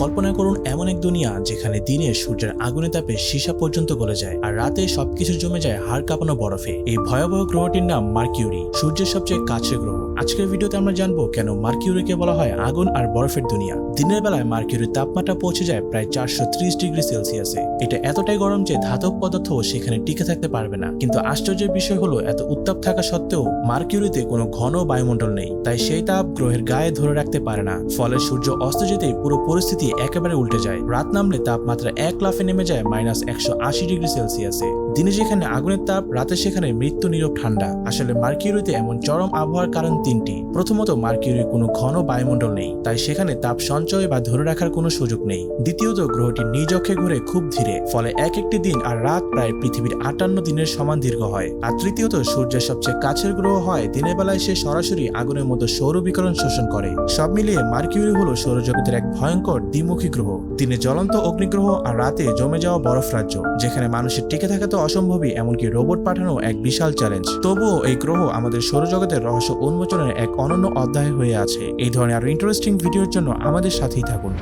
কল্পনা করুন, এমন এক দুনিয়া যেখানে দিনে সূর্যের আগুনে তাপে সীসা পর্যন্ত গলে যায় আর রাতে সবকিছু জমে যায় হাড় কাঁপানো বরফে। এই ভয়াবহ গ্রহটির নাম মার্কিউরি, সূর্যের সবচেয়ে কাছের গ্রহ। আজকের ভিডিওতে আমরা জানব কেন মার্কিউরিকে বলা হয় আগুন আর বরফের দুনিয়া। দিনের বেলায় মার্কিউরির তাপমাত্রা পৌঁছে যায় প্রায় চারশো ডিগ্রি সেলসিয়াসে। এটা এতটাই গরম যে ধাতব পদার্থ সেখানে টিকে থাকতে পারবে না। কিন্তু আশ্চর্যের বিষয় হলো, এত উত্তাপ থাকা সত্ত্বেও মার্কিউরিতে কোনো ঘন বায়ুমণ্ডল নেই। তাই সেই তাপ গ্রহের গায়ে ধরে রাখতে পারে না। ফলে সূর্য অস্ত যেতেই পুরো পরিস্থিতি একেবারে উল্টে যায়। রাত নামলে তাপমাত্রা এক লাফে নেমে যায় মাইনাস একশো আশি ডিগ্রি সেলসিয়াসে। দিনে যেখানে আগুনের তাপ, রাতে সেখানে মৃত্যু নীরব ঠান্ডা। আসলে মার্কিউরিতে এমন চরম আবহাওয়ার কারণ তিনটি। প্রথমত, মার্কিউরির কোনো ঘন বায়ুমণ্ডল নেই। তাই সেখানে তাপ সঞ্চয় বা ধরে রাখার কোনো সুযোগ নেই। দ্বিতীয়ত, গ্রহটি নিজ অক্ষে ঘুরে খুব ধীরে, ফলে এক একটি দিন আর রাত প্রায় পৃথিবীর আটান্ন দিনের সমান দীর্ঘ হয়। আর তৃতীয়ত, সূর্যের সবচেয়ে কাছের গ্রহ হয়, দিনের বেলায় সে সরাসরি আগুনের মতো সৌর বিকিরণ শোষণ করে। সব মিলিয়ে মার্কিউরি হলো সৌরজগতের এক ভয়ঙ্কর দ্বিমুখী গ্রহ, দিনে জ্বলন্ত অগ্নিগ্রহ আর রাতে জমে যাওয়া বরফ রাজ্য, যেখানে মানুষের টিকে থাকা তো অসম্ভবই, এমনকি রোবট পাঠানো এক বিশাল চ্যালেঞ্জ তবুও এই গ্রহ আমাদের সৌরজগতের রহস্য উন্মোচনের এক অনন্য অধ্যায় হয়ে আছে। এই ধরনের আরও ইন্টারেস্টিং ভিডিওর জন্য আমাদের সাথেই থাকুন।